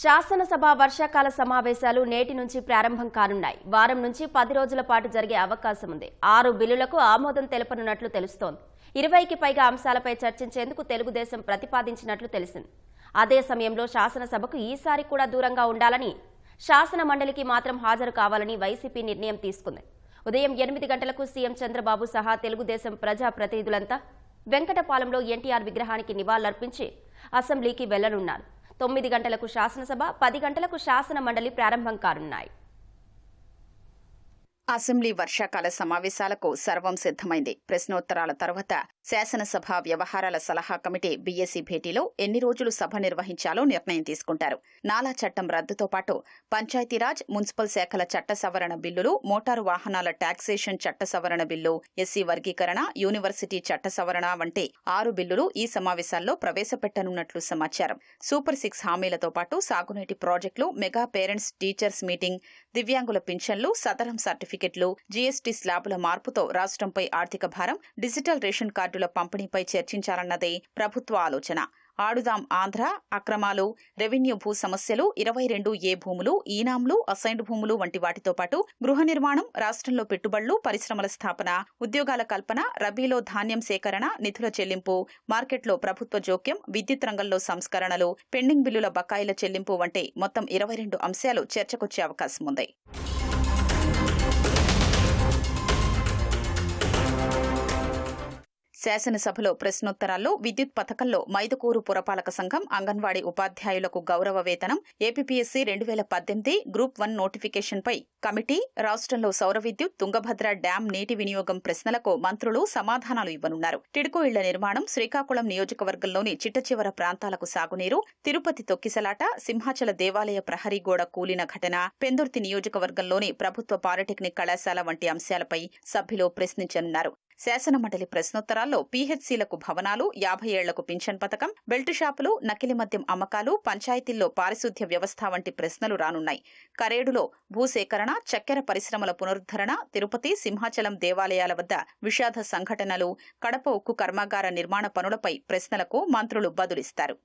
శాసనసభ వర్షాకాల సమావేశాలు నేటి నుంచి ప్రారంభం కానున్నాయి. వారం నుంచి పది రోజుల పాటు జరిగే అవకాశం ఉంది. ఆరు బిల్లులకు ఆమోదం తెలపనున్నట్లు తెలుస్తోంది. ఇరవైకి పైగా అంశాలపై చర్చించేందుకు తెలుగుదేశం ప్రతిపాదించినట్లు తెలిసింది. అదే సమయంలో శాసనసభకు ఈసారి కూడా దూరంగా ఉండాలని శాసన మండలికి మాత్రం హాజరు కావాలని వైసీపీ నిర్ణయం తీసుకుంది. ఉదయం ఎనిమిది గంటలకు సీఎం చంద్రబాబు సహా తెలుగుదేశం ప్రజా ప్రతినిధులంతా వెంకటపాలెంలో ఎన్టీఆర్ విగ్రహానికి నివాళులర్పించి అసెంబ్లీకి వెళ్ళనున్నారు. తొమ్మిది గంటలకు శాసనసభ పది గంటలకు శాసన మండలి ప్రారంభం కానున్నాయి. అసెంబ్లీ వర్షాకాల సమావేశాలకు సర్వం సిద్ధమైంది. ప్రశ్నోత్తరాల తర్వాత శాసనసభ వ్యవహారాల సలహా కమిటీ బీఎస్సీ భేటీలో ఎన్ని రోజులు సభ నిర్వహించాలో నిర్ణయం తీసుకుంటారు. నాలా చట్టం రద్దుతో పాటు పంచాయతీరాజ్ మున్సిపల్ శాఖల చట్ట సవరణ బిల్లులు మోటారు వాహనాల టాక్సేషన్ చట్ట సవరణ బిల్లు ఎస్సీ వర్గీకరణ యూనివర్సిటీ చట్ట సవరణ వంటి ఆరు బిల్లులు ఈ సమావేశాల్లో ప్రవేశపెట్టనున్నట్లు సమాచారం. సూపర్ సిక్స్ హామీలతో పాటు సాగునీటి ప్రాజెక్టులు మెగా పేరెంట్స్ టీచర్స్ మీటింగ్ దివ్యాంగుల పింఛన్లు సదరం సర్టిఫికెట్లు జీఎస్టీ స్లాబుల మార్పుతో రాష్ట్రంపై ఆర్థిక భారం డిజిటల్ రేషన్ కార్డుల పంపిణీపై చర్చించాలన్నదే ప్రభుత్వ ఆలోచన. ఆడుదాం ఆంధ్ర అక్రమాలు రెవెన్యూ భూ సమస్యలు ఇరవై రెండు ఏ భూములు ఈనాంలు అసైన్డ్ భూములు వంటి వాటితో పాటు గృహ నిర్మాణం రాష్ట్రంలో పెట్టుబడులు పరిశ్రమల స్థాపన ఉద్యోగాల కల్పన రబీలో ధాన్యం సేకరణ నిధుల చెల్లింపు మార్కెట్లో ప్రభుత్వ జోక్యం విద్యుత్ రంగంలో సంస్కరణలు పెండింగ్ బిల్లుల బకాయిల చెల్లింపు వంటి మొత్తం ఇరవై రెండు అంశాలు చర్చకొచ్చే అవకాశం ఉంది Thank you. శాసనసభలో ప్రశ్నోత్తరాల్లో విద్యుత్ పథకంలో మైదుకూరు పురపాలక సంఘం అంగన్వాడీ ఉపాధ్యాయులకు గౌరవ వేతనం ఏపీపీఎస్సీ రెండు వేల పద్దెనిమిది గ్రూప్ వన్ నోటిఫికేషన్పై కమిటీ రాష్ట్రంలో సౌర విద్యుత్ తుంగభద్ర డ్యాం నీటి వినియోగం ప్రశ్నలకు మంత్రులు సమాధానాలు ఇవ్వనున్నారు. టిడ్కో ఇళ్ళ నిర్మాణం శ్రీకాకుళం నియోజకవర్గంలోని చిట్టచివర ప్రాంతాలకు సాగునీరు తిరుపతి తొక్కిసలాట సింహాచల దేవాలయ ప్రహరీ గోడ కూలిన ఘటన పెందుర్తి నియోజకవర్గంలోని ప్రభుత్వ పాలిటెక్నిక్ కళాశాల వంటి అంశాలపై సభ్యులు ప్రశ్నించనున్నారు. శాసనమండలి ప్రశ్నోత్తరాల్లో పీహెచ్సీలకు భవనాలు యాభై ఏళ్ళకు పింఛన్ పథకం బెల్ట్ షాపులు నకిలీ మద్యం అమ్మకాలు పంచాయతీల్లో పారిశుద్ధ్య వ్యవస్థ వంటి ప్రశ్నలు రానున్నాయి. కరేడులో భూసేకరణ చక్కెర పరిశ్రమల పునరుద్ధరణ తిరుపతి సింహాచలం దేవాలయాల వద్ద విషాద సంఘటనలు కడప ఉక్కు కర్మాగార నిర్మాణ పనులపై ప్రశ్నలకు మంత్రులు బదులిస్తారు.